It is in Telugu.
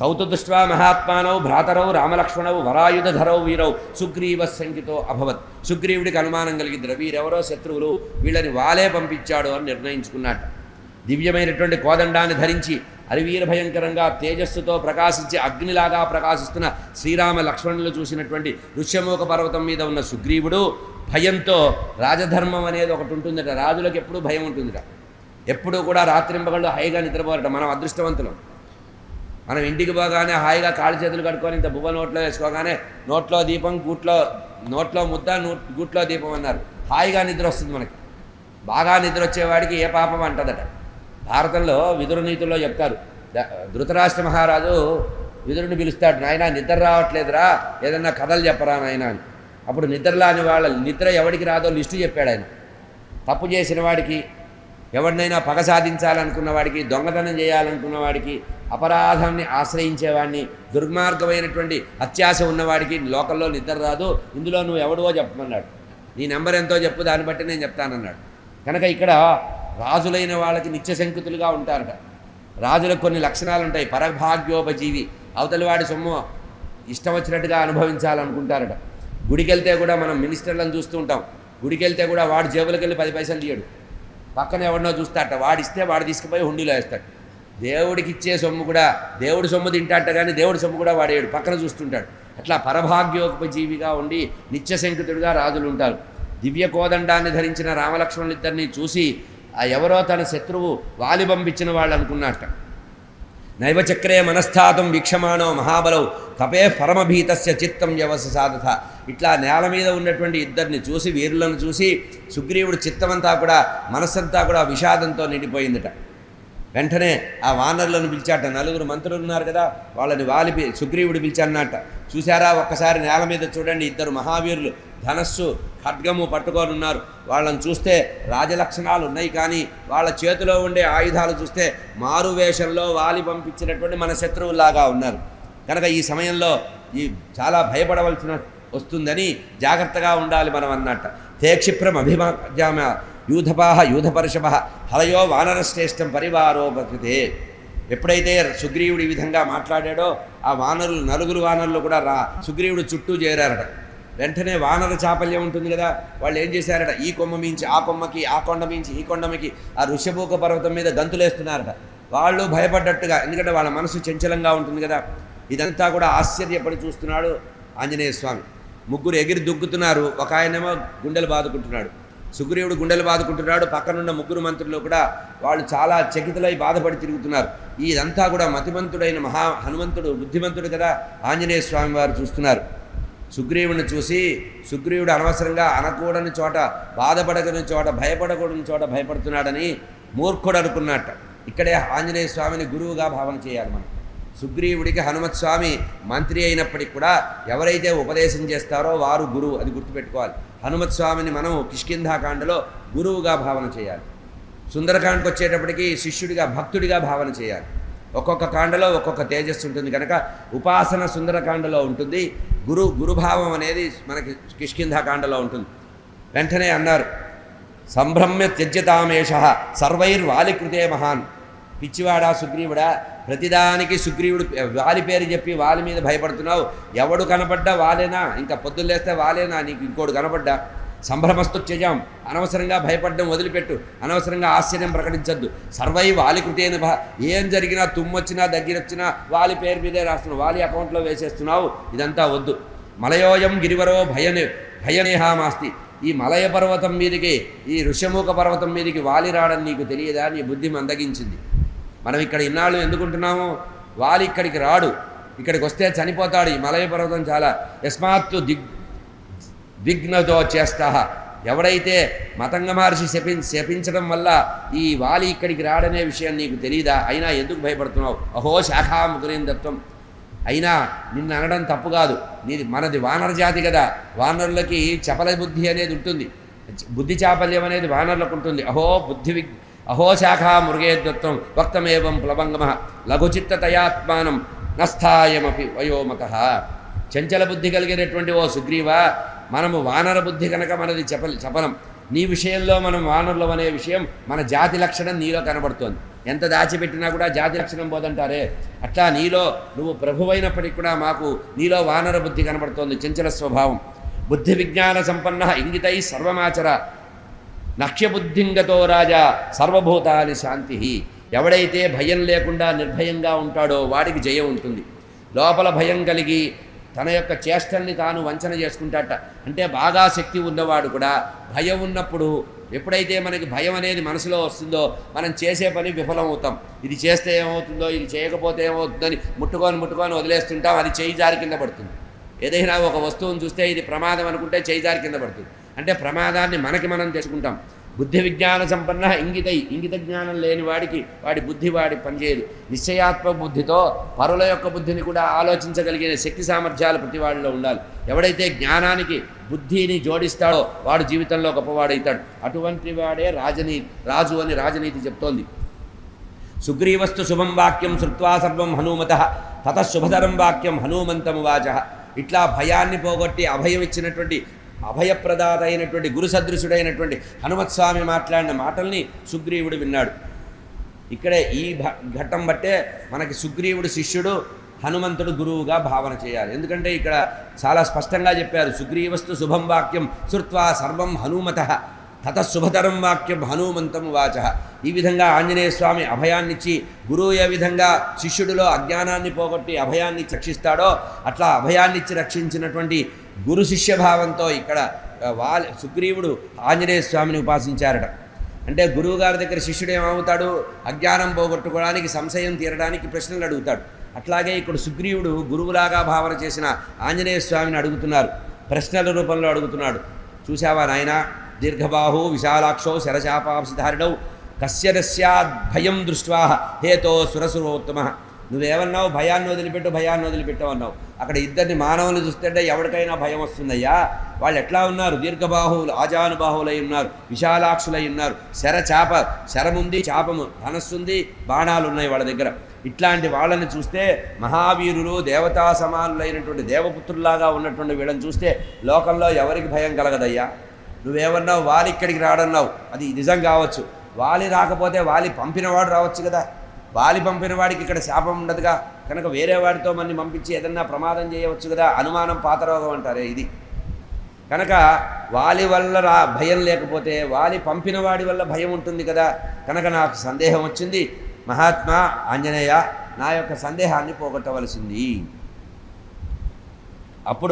తౌతు దృష్ట్వా మహాత్మానౌ భ్రాతరౌ రామలక్ష్మణౌ వరాయుధరౌ వీరౌ సుగ్రీవ సంఖ్యతో అభవత్. సుగ్రీవుడికి అనుమానం కలిగింది. వీరెవరో శత్రువులు వీళ్ళని వాలే పంపించాడు అని నిర్ణయించుకున్నాడు దివ్యమైనటువంటి కోదండాన్ని ధరించి అరివీర భయంకరంగా తేజస్సుతో ప్రకాశించి అగ్నిలాగా ప్రకాశిస్తున్న శ్రీరామ లక్ష్మణులు చూసినటువంటి ఋష్యమూక పర్వతం మీద ఉన్న సుగ్రీవుడు భయంతో రాజధర్మం అనేది ఒకటి ఉంటుందట. రాజులకు ఎప్పుడూ భయం ఉంటుందిట. ఎప్పుడూ కూడా రాత్రింపగళ్ళు హైగా నిద్రపోరట. మనం అదృష్టవంతులం. మనం ఇంటికి పోగానే హాయిగా కాళ్ళు చేతులు కట్టుకొని ఇంత బువ్వ నోట్లో వేసుకోగానే నోట్లో దీపం గూట్లో నోట్లో ముద్ద గూట్లో దీపం అన్నారు. హాయిగా నిద్ర వస్తుంది మనకి. బాగా నిద్ర వచ్చేవాడికి ఏ పాపం అంటదట. భారతంలో విదుర నీతుల్లో చెప్తారు. ధృతరాష్ట్ర మహారాజు విదురుని పిలుస్తాడు. నాయన నిద్ర రావట్లేదురా. ఏదన్నా కథలు చెప్పరా నాయన అని. అప్పుడు నిద్రలాని వాళ్ళ నిద్ర ఎవడికి రాదో లిస్టు చెప్పాడు ఆయన. తప్పు చేసిన వాడికి ఎవరినైనా పగ సాధించాలనుకున్న వాడికి దొంగతనం చేయాలనుకున్న వాడికి అపరాధాన్ని ఆశ్రయించేవాడిని దుర్మార్గమైనటువంటి అత్యాశ ఉన్నవాడికి లోకల్లో నిద్ర రాదు. ఇందులో నువ్వు ఎవడో చెప్పమన్నాడు. నీ నెంబర్ ఎంతో చెప్పు దాన్ని బట్టి నేను చెప్తానన్నాడు. కనుక ఇక్కడ రాజులైన వాళ్ళకి నిత్యశంకుతులుగా ఉంటారట. రాజులకు కొన్ని లక్షణాలు ఉంటాయి పరభాగ్యోపజీవి అవతలి వాడి సొమ్ము ఇష్టం వచ్చినట్టుగా అనుభవించాలనుకుంటారట. గుడికెళ్తే కూడా మనం మినిస్టర్లను చూస్తూ ఉంటాం. గుడికెళ్తే కూడా వాడు జేబులకు వెళ్ళి పది పైసలు తీయడు. పక్కన ఎవరినో చూస్తాట వాడిస్తే వాడు తీసుకుపోయి హుండీలో వేస్తాడు. దేవుడికి ఇచ్చే సొమ్ము కూడా దేవుడి సొమ్ము తింటాట కానీ దేవుడి సొమ్ము కూడా వాడేయడు పక్కన చూస్తుంటాడు. అట్లా పరభాగ్యోపజీవిగా ఉండి నిత్యశంకితుడిగా రాజులు ఉంటారు. దివ్య కోదండాన్ని ధరించిన రామలక్ష్మణులిద్దరిని చూసి ఆ ఎవరో తన శత్రువు వాలి పంపించిన వాళ్ళు అనుకున్నట్ట నైవచక్రే మనస్థాతం వీక్షమాణో మహాబలౌ కపే పరమభీతస్య చిత్తం వ్యవసాదత ఇట్లా నేల మీద ఉన్నటువంటి ఇద్దరిని చూసి వీరులను చూసి సుగ్రీవుడు చిత్తమంతా కూడా మనస్సంతా కూడా విషాదంతో నిండిపోయిందట. వెంటనే ఆ వానరులను పిలిచాట. నలుగురు మంత్రులు ఉన్నారు కదా వాళ్ళని వాలిపి సుగ్రీవుడు పిలిచాన్నట చూసారా ఒక్కసారి నేల మీద చూడండి. ఇద్దరు మహావీరులు ధనస్సు ఖడ్గము పట్టుకొని ఉన్నారు. వాళ్ళని చూస్తే రాజలక్షణాలు ఉన్నాయి కానీ వాళ్ళ చేతిలో ఉండే ఆయుధాలు చూస్తే మారు వేషంలో వాలి పంపించినటువంటి మన శత్రువులాగా ఉన్నారు. కనుక ఈ సమయంలో ఈ చాలా భయపడవలసిన వస్తుందని జాగ్రత్తగా ఉండాలి మనం అన్నట్ట తేక్షిప్రం అభిమాజామ యూధపాహ యూధపరుషభ హలయో వానరశ్రేష్టం పరివారోపకృతే ఎప్పుడైతే సుగ్రీవుడు ఈ విధంగా మాట్లాడాడో ఆ వానరులు నలుగురు వానరులు కూడా రా సుగ్రీవుడు చుట్టూ చేరారట. వెంటనే వానర చాపల్యం ఉంటుంది కదా వాళ్ళు ఏం చేశారట? ఈ కొమ్మ మించి ఆ కొమ్మకి ఆ కొండ మించి ఈ కొండమికి ఆ ఋషభూక పర్వతం మీద గంతులేస్తున్నారట. వాళ్ళు భయపడ్డట్టుగా ఎందుకంటే వాళ్ళ మనసు చంచలంగా ఉంటుంది కదా. ఇదంతా కూడా ఆశ్చర్యపడి చూస్తున్నాడు ఆంజనేయ స్వామి. ముగ్గురు ఎగిరి దుగ్గుతున్నారు ఒక ఆయనేమో గుండెలు బాదుకుంటున్నాడు. సుగ్రీవుడు గుండెలు బాదుకుంటున్నాడు. పక్కనున్న ముగ్గురు మంత్రులు కూడా వాళ్ళు చాలా చకితులై బాధపడి తిరుగుతున్నారు. ఇదంతా కూడా మతిమంతుడైన మహా హనుమంతుడు బుద్ధిమంతుడు కదా ఆంజనేయ స్వామి వారు చూస్తున్నారు. సుగ్రీవుని చూసి సుగ్రీవుడు అనవసరంగా అనకూడని చోట బాధపడకని చోట భయపడకూడని చోట భయపడుతున్నాడని మూర్ఖుడు అనుకున్నట్ట. ఇక్కడే ఆంజనేయ స్వామిని గురువుగా భావన చేయాలి మనం. సుగ్రీవుడికి హనుమత్ స్వామి మంత్రి అయినప్పటికి కూడా ఎవరైతే ఉపదేశం చేస్తారో వారు గురువు అది గుర్తుపెట్టుకోవాలి. హనుమత్ స్వామిని మనం కిష్కింధాకాండలో గురువుగా భావన చేయాలి. సుందరకాండకు వచ్చేటప్పటికి శిష్యుడిగా భక్తుడిగా భావన చేయాలి. ఒక్కొక్క కాండలో ఒక్కొక్క తేజస్సు ఉంటుంది కనుక ఉపాసన సుందరకాండలో ఉంటుంది. గురు గురుభావం అనేది మనకి కిష్కింధాకాండలో ఉంటుంది. వెంటనే అన్నారు సంభ్రమ్య త్యజ్యతామేష సర్వైర్వాలికృతే మహాన్. పిచ్చివాడా సుగ్రీవుడా ప్రతిదానికి సుగ్రీవుడు వాలి పేరు చెప్పి వాలి మీద భయపడుతున్నావు. ఎవడు కనపడ్డా వాలేనా? ఇంకా పొద్దులేస్తే వాలేనా? నీకు ఇంకోడు కనపడ్డా? సంభ్రమస్తు చేయం అనవసరంగా భయపడడం వదిలిపెట్టు. అనవసరంగా ఆశ్చర్యం ప్రకటించద్దు. సర్వై వాలి కృతేన ఏం జరిగినా తుమ్మొచ్చినా దగ్గరొచ్చినా వాలి పేరు మీదే రాస్తున్నావు. వాలి అకౌంట్లో వేసేస్తున్నావు. ఇదంతా వద్దు. మలయోయం గిరివరో భయనే భయనేహామాస్తి. ఈ మలయ పర్వతం మీదకి ఈ ఋషముఖ పర్వతం మీదకి వాలి రావడం నీకు తెలియదా? నీ బుద్ధి మందగించింది. మనం ఇక్కడ ఇన్నాళ్ళు ఎందుకుంటున్నాము? వాలి ఇక్కడికి రాడు. ఇక్కడికి వస్తే చనిపోతాడు ఈ మలయ పర్వతం చాలా. యస్మాత్తు దిగ్ దిగ్నతో చేస్తా ఎవడైతే మతంగ మహర్షి శపి శపించడం వల్ల ఈ వాలి ఇక్కడికి రాడనే విషయం నీకు తెలియదా అయినా ఎందుకు భయపడుతున్నావు? అహో శాఖాముకురేందత్వం అయినా నిన్ను అనడం తప్పు కాదు. నీది మనది వానర జాతి కదా. వానరులకి చపల బుద్ధి అనేది ఉంటుంది. బుద్ధి చాపల్యం అనేది వానరులకు ఉంటుంది. అహో బుద్ధి విగ్ అహోశాఖా మృగేద్వత్వం వక్తమేవం ప్లవంగమ లఘుచిత్తతయాత్మానం నస్థాయమపి వయోమత చంచల బుద్ధి కలిగినటువంటి ఓ సుగ్రీవ మనము వానర బుద్ధి కనుక మనది చపల చపలం నీ విషయంలో మనం వానరులం అనే విషయం మన జాతి లక్షణం నీలో కనబడుతోంది. ఎంత దాచిపెట్టినా కూడా జాతి లక్షణం పోదంటారే. అట్లా నీలో నువ్వు ప్రభువైనప్పటికీ కూడా మాకు నీలో వానర బుద్ధి కనబడుతోంది చంచల స్వభావం. బుద్ధి విజ్ఞాన సంపన్న ఇంగితై సర్వమాచర. నక్ష్యబుద్ధింగతో రాజా సర్వభూతాలి శాంతి ఎవడైతే భయం లేకుండా నిర్భయంగా ఉంటాడో వాడికి జయం ఉంటుంది. లోపల భయం కలిగి తన యొక్క చేష్టల్ని తాను వంచన చేసుకుంటాట. అంటే బాగా శక్తి ఉన్నవాడు కూడా భయం ఉన్నప్పుడు ఎప్పుడైతే మనకి భయం అనేది మనసులో వస్తుందో మనం చేసే పని విఫలం అవుతాం. ఇది చేస్తే ఏమవుతుందో ఇది చేయకపోతే ఏమవుతుందని ముట్టుకొని ముట్టుకొని వదిలేస్తుంటాం అది చేయి జారి కింద పడుతుంది. ఏదైనా ఒక వస్తువును చూస్తే ఇది ప్రమాదం అనుకుంటే చేయి జారి కింద పడుతుంది. అంటే ప్రమాదాన్ని మనకి మనం తెచ్చుకుంటాం. బుద్ధి విజ్ఞాన సంపన్న ఇంగితై ఇంగిత జ్ఞానం లేని వాడికి వాడి బుద్ధి వాడి పనిచేయదు నిశ్చయాత్మక బుద్ధితో పరుల యొక్క బుద్ధిని కూడా ఆలోచించగలిగిన శక్తి సామర్థ్యాలు ప్రతి వాడిలో ఉండాలి. ఎవడైతే జ్ఞానానికి బుద్ధిని జోడిస్తాడో వాడు జీవితంలో గొప్పవాడవుతాడు అటువంటి వాడే రాజనీతి రాజు అని రాజనీతి చెప్తోంది. సుగ్రీవస్తు శుభం వాక్యం శృత్వా సర్వం హనుమత తత శుభధరం వాక్యం హనుమంతం వాచ. ఇట్లా భయాన్ని పోగొట్టి అభయం ఇచ్చినటువంటి అభయప్రదాత అయినటువంటి గురు సదృశుడైనటువంటి హనుమత్స్వామి మాట్లాడిన మాటల్ని సుగ్రీవుడు విన్నాడు. ఇక్కడే ఈ ఘట్టం బట్టే మనకి సుగ్రీవుడు శిష్యుడు హనుమంతుడు గురువుగా భావన చేయాలి. ఎందుకంటే ఇక్కడ చాలా స్పష్టంగా చెప్పారు సుగ్రీవస్తు శుభం వాక్యం శృత్వా సర్వం హనుమత తత శుభతరం వాక్యం హనుమంతం వాచ. ఈ విధంగా ఆంజనేయ స్వామి అభయాన్నిచ్చి గురువు ఏ విధంగా శిష్యుడిలో అజ్ఞానాన్ని పోగొట్టి అభయాన్ని రక్షిస్తాడో అట్లా అభయాన్నిచ్చి రక్షించినటువంటి గురు శిష్య భావంతో ఇక్కడ వాళ్ళ సుగ్రీవుడు ఆంజనేయ స్వామిని ఉపాసించారట. అంటే గురువు గారి దగ్గర శిష్యుడు ఏమవుతాడు? అజ్ఞానం పోగొట్టుకోవడానికి సంశయం తీరడానికి ప్రశ్నలు అడుగుతాడు. అట్లాగే ఇక్కడ సుగ్రీవుడు గురువులాగా భావన చేసిన ఆంజనేయ స్వామిని అడుగుతున్నారు. ప్రశ్నల రూపంలో అడుగుతున్నాడు. చూసావా నాయన? దీర్ఘబాహు విశాలాక్షో శరశాపాంశధారిణౌ కశ్యదస్యాద్ భయం దృష్ట్వా హేతో సురసురోత్తమ. నువ్వేమన్నావు? భయాన్ని వదిలిపెట్టు భయాన్ని వదిలిపెట్టు అన్నావు. అక్కడ ఇద్దరిని మానవులు చూస్తుంటే ఎవరికైనా భయం వస్తుందయ్యా? వాళ్ళు ఎట్లా ఉన్నారు? దీర్ఘబాహువులు ఆజానుబాహువులై ఉన్నారు విశాలాక్షులై ఉన్నారు. శర చాప శరముంది చాపము ధనస్సుంది బాణాలు ఉన్నాయి వాళ్ళ దగ్గర. ఇట్లాంటి వాళ్ళని చూస్తే మహావీరులు దేవతా సమానులైనటువంటి దేవపుత్రుల్లాగా ఉన్నటువంటి వీళ్ళని చూస్తే లోకంలో ఎవరికి భయం కలగదయ్యా? నువ్వేమన్నావు? వాలి ఇక్కడికి రాడన్నావు. అది నిజం కావచ్చు. వాలి రాకపోతే వాలి పంపినవాడు రావచ్చు కదా. వాలి పంపిన వాడికి ఇక్కడ శాపం ఉండదుగా. కనుక వేరే వాడితో మన్ని పంపించి ఏదన్నా ప్రమాదం చేయవచ్చు కదా అనుమానం పాతరోగం అంటారే ఇది. కనుక వాలి వల్ల రా భయం లేకపోతే వాలి పంపిన వాడి వల్ల భయం ఉంటుంది కదా. కనుక నాకు సందేహం వచ్చింది. మహాత్మా ఆంజనేయ నా యొక్క సందేహాన్ని పోగొట్టవలసింది. అప్పుడు